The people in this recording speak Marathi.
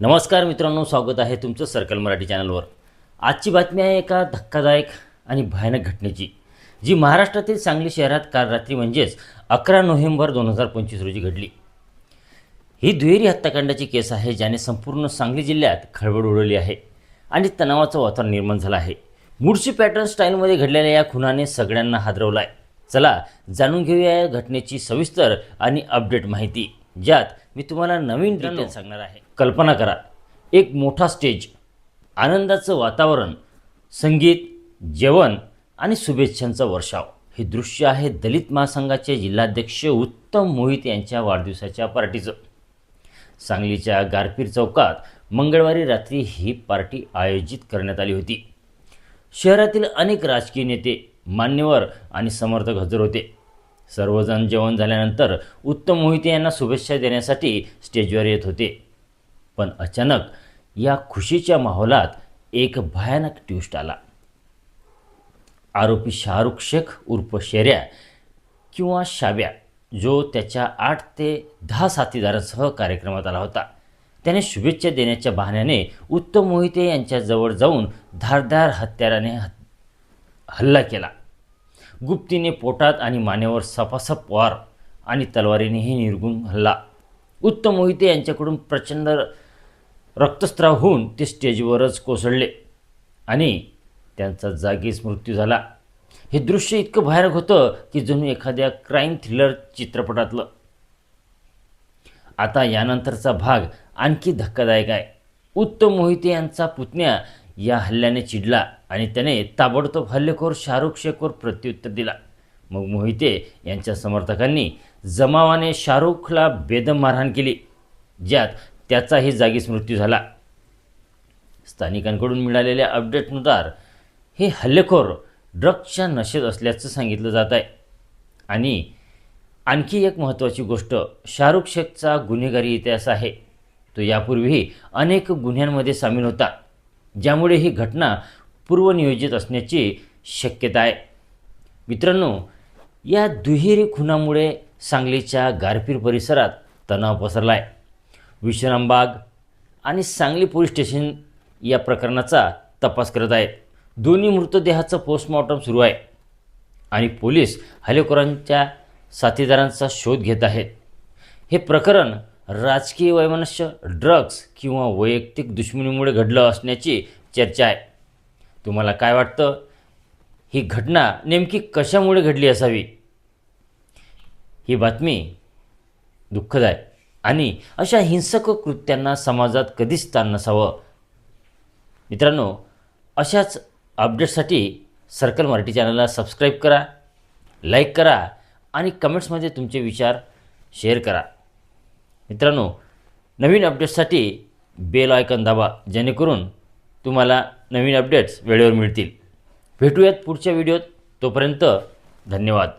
नमस्कार मित्रांनो स्वागत आहे तुमचं सर्कल मराठी चॅनलवर. आजची बातमी आहे एका धक्कादायक आणि भयानक घटनेची जी महाराष्ट्रातील सांगली शहरात काल रात्री म्हणजेच अकरा नोव्हेंबर दोन हजार पंचवीस रोजी घडली. ही दुहेरी हत्याकांडाची केस आहे ज्याने संपूर्ण सांगली जिल्ह्यात खळबळ उडवली आहे आणि तणावाचं वातावरण निर्माण झालं आहे. मूळशी पॅटर्न स्टाईलमध्ये घडलेल्या या खुनाने सगळ्यांना हादरवला आहे चला जाणून घेऊया या घटनेची सविस्तर आणि अपडेट माहिती. ज्यात मी तुम्हाला नवीन डिटेल सांगणार आहे. कल्पना करा एक मोठा स्टेज आनंदाचं वातावरण संगीत जेवण आणि शुभेच्छांचा वर्षाव. हे दृश्य आहे दलित महासंघाचे जिल्हाध्यक्ष उत्तम मोहित यांच्या वाढदिवसाच्या पार्टीचं. सांगलीच्या गारपीर चौकात मंगळवारी रात्री ही पार्टी आयोजित करण्यात आली होती. शहरातील अनेक राजकीय नेते मान्यवर आणि समर्थक हजर होते. सर्वजण जेवण झाल्यानंतर उत्तम मोहिते यांना शुभेच्छा देण्यासाठी स्टेजवर येत होते. पण अचानक या खुशीच्या माहोलात एक भयानक ट्विस्ट आला. आरोपी शाहरुख शेख उर्फ शेऱ्या किंवा शाब्या जो त्याच्या आठ ते दहा साथीदारांसह कार्यक्रमात आला होता. त्याने शुभेच्छा देण्याच्या बहाण्याने उत्तम मोहिते यांच्याजवळ जाऊन धारदार हत्याराने हल्ला केला. गुप्तीने पोटात आणि मानेवर सपासप वार आणि तलवारीनेही निर्गुण हल्ला. उत्तम मोहिते यांच्याकडून प्रचंड रक्तस्राव होऊन ते स्टेजवरच कोसळले आणि त्यांचा जागीच मृत्यू झाला. हे दृश्य इतकं भयानक होतं की जणू एखाद्या क्राईम थ्रिलर चित्रपटातलं. आता यानंतरचा भाग आणखी धक्कादायक आहे. उत्तम मोहिते यांचा पुतण्या या हल्ल्याने चिडला आणि त्याने ताबडतोब हल्लेखोर शाहरुख शेखवर प्रत्युत्तर दिला. मग मोहिते यांच्या समर्थकांनी जमावाने शाहरुखला बेदम मारहाण केली ज्यात त्याचाही जागीच मृत्यू झाला. स्थानिकांकडून मिळालेल्या अपडेटनुसार हे हल्लेखोर ड्रग्सच्या नशेत असल्याचं सांगितलं जात आहे. आणि आणखी एक महत्त्वाची गोष्ट शाहरुख शेखचा गुन्हेगारी इतिहास आहे. तो यापूर्वीही अनेक गुन्ह्यांमध्ये सामील होता. ज्यामुळे ही घटना पूर्वनियोजित असण्याची शक्यता आहे. मित्रांनो या दुहेरी खुनामुळे सांगलीच्या गारपीर परिसरात तणाव पसरला आहे विश्रामबाग आणि सांगली पोलीस स्टेशन या प्रकरणाचा तपास करत आहेत. दोन्ही मृतदेहाचं पोस्टमॉर्टम सुरू आहे आणि पोलीस हल्लेखोरांच्या साथीदारांचा शोध घेत आहेत. हे प्रकरण राजकीय वैमनस्य ड्रग्ज किंवा वैयक्तिक दुश्मनीमुळे घडलं असण्याची चर्चा आहे. तुम्हाला काय वाटतं? ही घटना नेमकी कशामुळे घडली असावी? ही बातमी दुःखद आहे आणि अशा हिंसक कृत्यांना समाजात कधीच स्थान नसावं. मित्रांनो अशाच अपडेट्ससाठी सर्कल मराठी चॅनलला सबस्क्राईब करा लाईक करा आणि कमेंट्समध्ये तुमचे विचार शेअर करा. मित्रांनो नवीन अपडेट्ससाठी बेल आयकन दाबा जेणेकरून तुम्हाला नवीन अपडेट्स वेळेवर मिळतील. भेटूयात पुढच्या व्हिडिओत तोपर्यंत धन्यवाद.